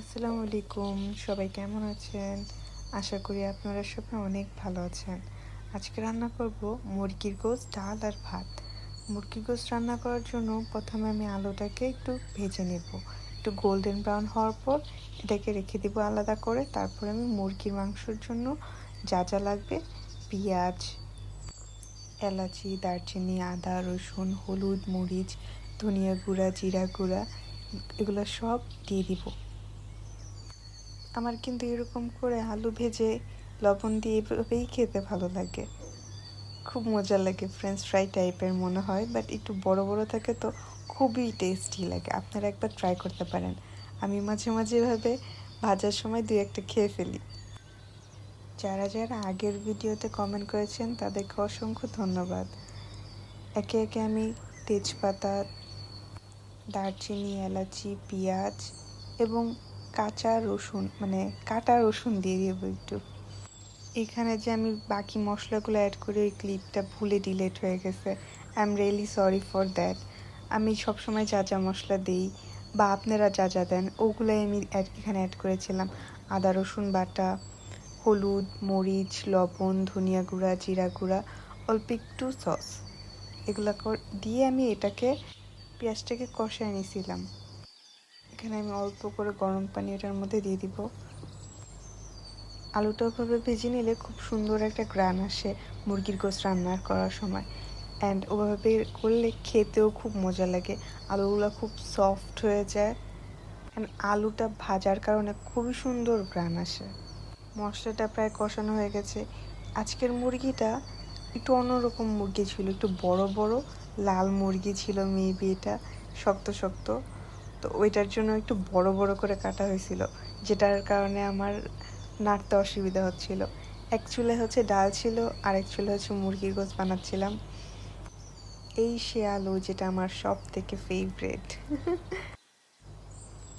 আসসালামু আলাইকুম, সবাই কেমন আছেন? আশা করি আপনারা সবাই অনেক ভালো আছেন। আজকে রান্না করব মুরগির গোস ডাল আর ভাত। মুরগির গোস রান্না করার জন্য প্রথমে আমি আলুটাকে একটু ভেজে নেব। একটু গোল্ডেন ব্রাউন হওয়ার পর এটাকে রেখে দেবো আলাদা করে। তারপর আমি মুরগির মাংসর জন্য যা যা লাগবে, পেঁয়াজ, এলাচি, দারচিনি, আদা, রসুন, হলুদ, মরিচ, ধনিয়া গুঁড়া, জিরা গুঁড়া, এগুলো সব দিয়ে দিব। আমার কিন্তু এরকম করে আলু ভেজে লবণ দিয়ে এভাবেই খেতে ভালো লাগে। খুব মজা লাগে ফ্রেঞ্চ ফ্রাই টাইপের মনে হয় বাট একটু বড় বড় থাকে তো খুবই টেস্টি লাগে। আপনারা একবার ট্রাই করতে পারেন। আমি মাঝে মাঝে এভাবে ভাজার সময় দুই একটা খেয়ে ফেলি। যারা যারা আগের ভিডিওতে কমেন্ট করেছেন, তাদেরকে অসংখ্য ধন্যবাদ। একে একে আমি তেজপাতা, দারচিনি, এলাচি, পেঁয়াজ এবং কাঁচা রসুন মানে কাটা রসুন দিয়ে দেব একটু। এখানে যে আমি বাকি মশলাগুলো অ্যাড করে ওই ক্লিপটা ভুলে ডিলেট হয়ে গেছে। I am really sorry for that আমি সবসময় যা যা মশলা দিই বা আপনারা যা যা দেন, ওগুলোই আমি এখানে অ্যাড করেছিলাম। আদা রসুন বাটা, হলুদ, মরিচ, লবণ, ধনিয়া গুঁড়া, জিরা গুঁড়া, অল্প একটু সস এগুলো দিয়ে আমি এটাকে, পেঁয়াজটাকে কষায় নিয়েছিলাম এখানে আমি অল্প করে গরম পানি এটার মধ্যে দিয়ে দিব। আলুটা ওভাবে ভেজে নিলে খুব সুন্দর একটা গ্রান আসে মুরগির গোস রান্নার করার সময়। অ্যান্ড ওভাবে করলে খেতেও খুব মজা লাগে। আলুগুলো খুব সফট হয়ে যায়। অ্যান্ড আলুটা ভাজার কারণে খুবই সুন্দর গ্রান আসে। মশলাটা প্রায় কষানো হয়ে গেছে। আজকের মুরগিটা একটু অন্যরকম মুরগি ছিল, একটু বড় বড়, লাল মুরগি ছিল মেবি এটা, শক্ত শক্ত। তো ওইটার জন্য একটু বড় বড় করে কাটা হয়েছিল যেটার কারণে আমার নাড়তে অসুবিধা হচ্ছিল। এক চুলে হচ্ছে ডাল ছিল আর এক চুলে হচ্ছে মুরগির গোস বানাচ্ছিলাম। এই সে আলু যেটা আমার সব থেকে ফেভারেট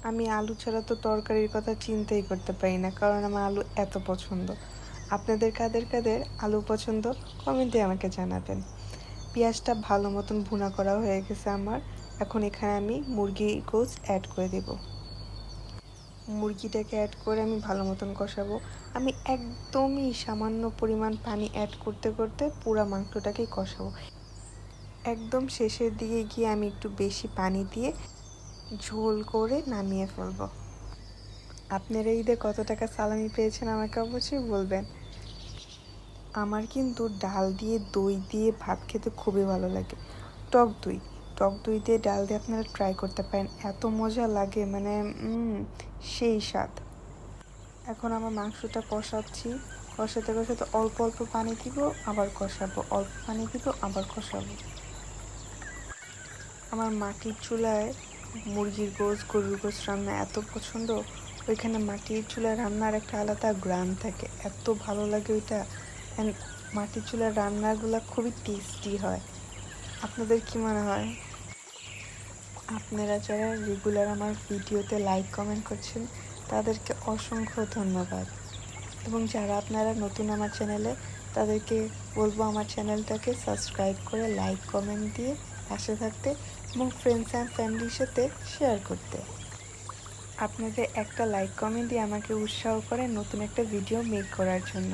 আমি আলু ছাড়া তো তরকারির কথা চিন্তাই করতে পারি না কারণ আমার আলু এত পছন্দ। আপনাদের কাদের কাদের আলু পছন্দ? কমেন্টে আমাকে জানাবেন। পেঁয়াজটা ভালো মতন ভুনা করা হয়ে গেছে আমার। এখন এখানে আমি মুরগি গোস অ্যাড করে দেব। মুরগিটাকে অ্যাড করে আমি ভালো মতন কষাবো। আমি একদমই সামান্য পরিমাণ পানি অ্যাড করতে করতে পুরো মাংসটাকেই কষাবো। একদম শেষের দিকে গিয়ে আমি একটু বেশি পানি দিয়ে ঝোল করে নামিয়ে ফেলব। আপনারা ঈদে কত টাকা সালামি পেয়েছেন আমাকে অবশ্যই বলবেন। আমার কিন্তু ডাল দিয়ে দই দিয়ে ভাত খেতে খুবই ভালো লাগে। টক দই। টক দই দিয়ে ডাল দিয়ে আপনারা ট্রাই করতে পারেন। এত মজা লাগে মানে সেই স্বাদ। এখন আমার মাংসটা কষাচ্ছি। কষাতে কষাতে অল্প অল্প পানি দিব, আবার কষাবো। অল্প পানি দিব, আবার কষাবো। আমার মাটির চুলায় মুরগির গোস গরুর গোস রান্না এত পছন্দ। ওইখানে মাটির চুলায় রান্নার একটা আলাদা গ্রাম থাকে। এত ভালো লাগে ওইটা। অ্যান্ড মাটির চুলার রান্নাগুলো খুবই টেস্টি হয়। আপনাদের কি মনে হয়? আপনারা যারা রেগুলার আমার ভিডিওতে লাইক কমেন্ট করছেন, তাদেরকে অসংখ্য ধন্যবাদ। এবং যারা আপনারা নতুন আমার চ্যানেলে তাদেরকে বলব আমার চ্যানেলটাকে সাবস্ক্রাইব করে লাইক কমেন্ট দিয়ে পাশে থাকতে এবং ফ্রেন্ডস অ্যান্ড ফ্যামিলির সাথে শেয়ার করতে। আপনাদের একটা লাইক কমেন্ট দিয়ে আমাকে উৎসাহ করে নতুন একটা ভিডিও মেক করার জন্য।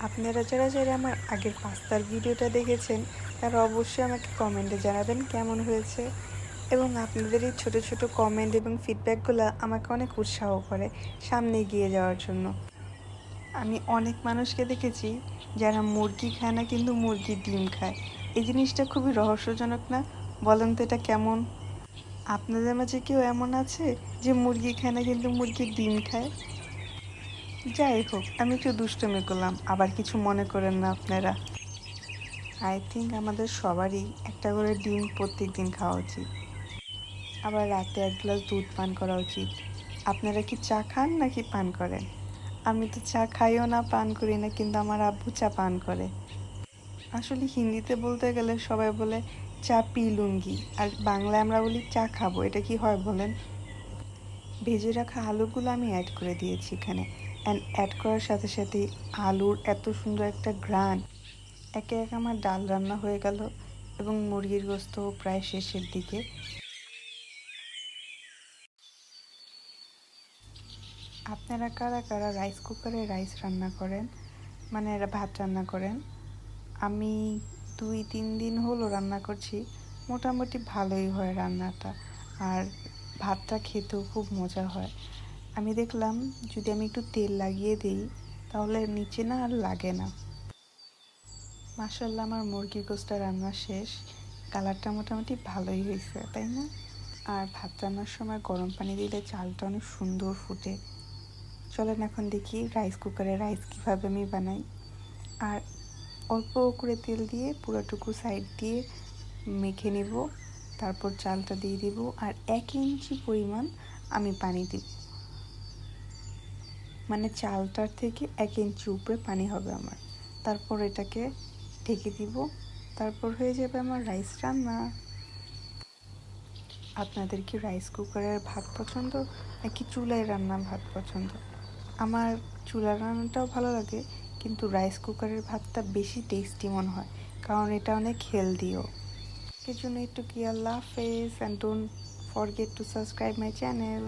আপনারা যারা যারা আমার আগের পাস্তার ভিডিওটা দেখেছেন তারা অবশ্যই আমাকে কমেন্টে জানাবেন কেমন হয়েছে। এবং আপনাদের এই ছোটো ছোটো কমেন্ট এবং ফিডব্যাকগুলো আমাকে অনেক উৎসাহ করে সামনে এগিয়ে যাওয়ার জন্য। আমি অনেক মানুষকে দেখেছি যারা মুরগি খায় না কিন্তু মুরগির ডিম খায়। এই জিনিসটা খুবই রহস্যজনক না? বলেন তো এটা কেমন? আপনাদের মাঝে কেউ এমন আছে যে মুরগি খায় না কিন্তু মুরগির ডিম খায়? যাই হোক, আমি একটু দুষ্টমি করলাম, আবার কিছু মনে করেন না আপনারা। আই থিঙ্ক আমাদের সবারই একটা করে ডিম প্রত্যেক দিন খাওয়া উচিত। আবার রাতে এক গ্লাস দুধ পান করা উচিত। আপনারা কি চা খান নাকি পান করেন? আমি তো চা খাইও না, পান করি না, কিন্তু আমার আব্বু চা পান করে। আসলে হিন্দিতে বলতে গেলে সবাই বলে চা পি লুঙ্গি, আর বাংলায় আমরা বলি চা খাব, এটা কি হয় বলেন? ভেজে রাখা আলুগুলো আমি অ্যাড করে দিয়েছি এখানে। অ্যান্ড অ্যাড করার সাথে সাথে আলুর এত সুন্দর একটা ঘ্রাণ। একে এক আমার ডাল রান্না হয়ে গেল এবং মুরগির গোস্ত প্রায় শেষের দিকে। আপনারা কারা কারা রাইস কুকারে রাইস রান্না করেন? মানে ভাত রান্না করেন? আমি দুই, তিন দিন হলো রান্না করছি। মোটামুটি ভালোই হয় রান্নাটা। আর ভাতটা খেতেও খুব মজা হয়। আমি দেখলাম যদি আমি একটু তেল লাগিয়ে দিই, তাহলে নিচে না আর লাগে না। মাসাল্লাহ আমার মুরগির গোস্তা রান্না শেষ। কালারটা মোটামুটি ভালোই হয়েছে, তাই না? আর ভাত রান্নার সময় গরম পানি দিলে চালটা অনেক সুন্দর ফুটে। চলেন এখন দেখি রাইস কুকারে রাইস কীভাবে আমি বানাই। আর অল্প করে তেল দিয়ে পুরোটুকু সাইড দিয়ে মেখে নেব, তারপর চালটা দিয়ে দিব, আর এক ইঞ্চি পরিমাণ আমি পানি দিব। মানে চালটার থেকে এক ইঞ্চি উপরে পানি হবে আমার। তারপর এটাকে ঢেকে দিব। তারপর হয়ে যাবে আমার রাইস রান্না। আপনাদের কি রাইস কুকারের ভাত পছন্দ নাকি চুলায় রান্না ভাত পছন্দ? আমার চুলার রান্নাটাও ভালো লাগে, কিন্তু রাইস কুকারের ভাতটা বেশি টেস্টি মনে হয়, কারণ এটা অনেক হেলদিও এর জন্য একটু কি আল্লাহ হাফেজ and don't forget to subscribe my channel